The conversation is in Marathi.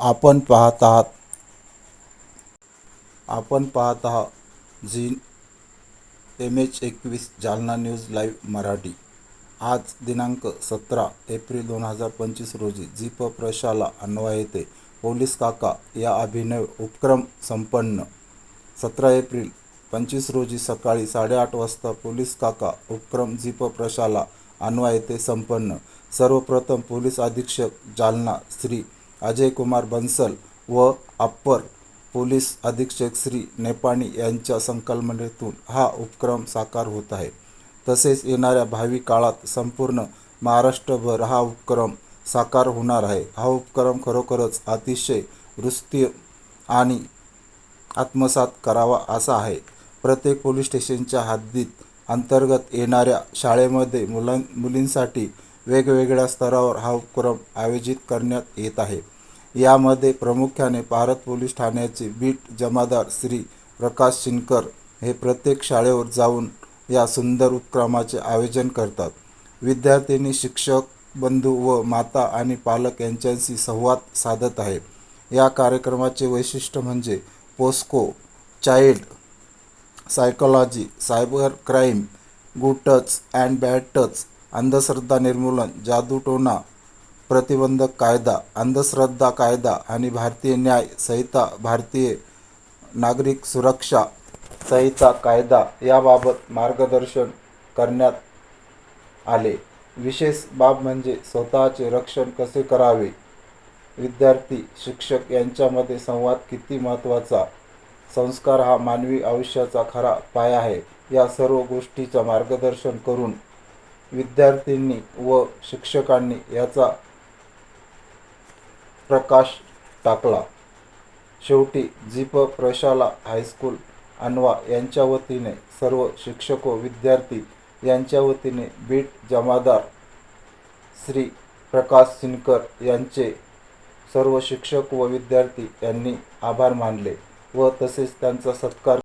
आपण पाहत आहात. आपण पाहत आहात झी एम एच एकवीस जालना न्यूज लाईव्ह मराठी. आज दिनांक सतरा एप्रिल दोन हजार पंचवीस रोजी जीप प्रशाला अन्वय येथे पोलीस काका या अभिनय उपक्रम संपन्न. सतरा एप्रिल पंचवीस रोजी सकाळी साडेआठ वाजता पोलीस काका उपक्रम जीप प्रशाला अन्वय येथे संपन्न. सर्वप्रथम पोलीस अधीक्षक जालना श्री अजय कुमार बन्सल व अप्पर पोलीस अधीक्षक श्री नेपाणी यांच्या संकल्पनेतून हा उपक्रम साकार होत आहे. तसेच येणाऱ्या भावी काळात संपूर्ण महाराष्ट्रभर हा उपक्रम साकार होणार आहे. हा उपक्रम खरोखरच अतिशय रुस्ती आणि आत्मसात करावा असा आहे. प्रत्येक पोलीस स्टेशनच्या हद्दीत अंतर्गत येणाऱ्या शाळेमध्ये मुलां मुलींसाठी वेगवेगळ्या स्तरावर हा उपक्रम आयोजित करण्यात येत आहे. यामध्ये प्रामुख्याने भारत पोलीस ठाण्याचे बीट जमादार श्री प्रकाश शिनकर हे प्रत्येक शाळेवर जाऊन या सुंदर उपक्रमाचे आयोजन करतात. विद्यार्थिनी शिक्षक बंधू व माता आणि पालक यांच्याशी संवाद साधत आहे. या कार्यक्रमाचे वैशिष्ट्य म्हणजे POCSO child psychology cyber crime good touch and bad touch अंधश्रद्धा निर्मूलन जादूटोणा प्रतिबंधक कायदा अंधश्रद्धा कायदा आणि भारतीय न्याय संहिता भारतीय नागरिक सुरक्षा संहिता कायदा याबाबत मार्गदर्शन करण्यात आले. विशेष बाब म्हणजे स्वतःचे रक्षण कसे करावे? विद्यार्थी शिक्षक यांच्यामध्ये संवाद किती महत्त्वाचा? संस्कार हा मानवी आयुष्याचा खरा पाया आहे. या सर्व गोष्टीचं मार्गदर्शन करून विद्यार्थ्यांनी व शिक्षकांनी याचा प्रकाश टाकला. शेवटी जीप प्रशाला हायस्कूल अनवा यांच्या वतीने सर्व शिक्षक व विद्यार्थी यांच्या वतीने बीट जमादार श्री प्रकाश सिनकर यांचे सर्व शिक्षक व विद्यार्थी यांनी आभार मानले व तसेच त्यांचा सत्कार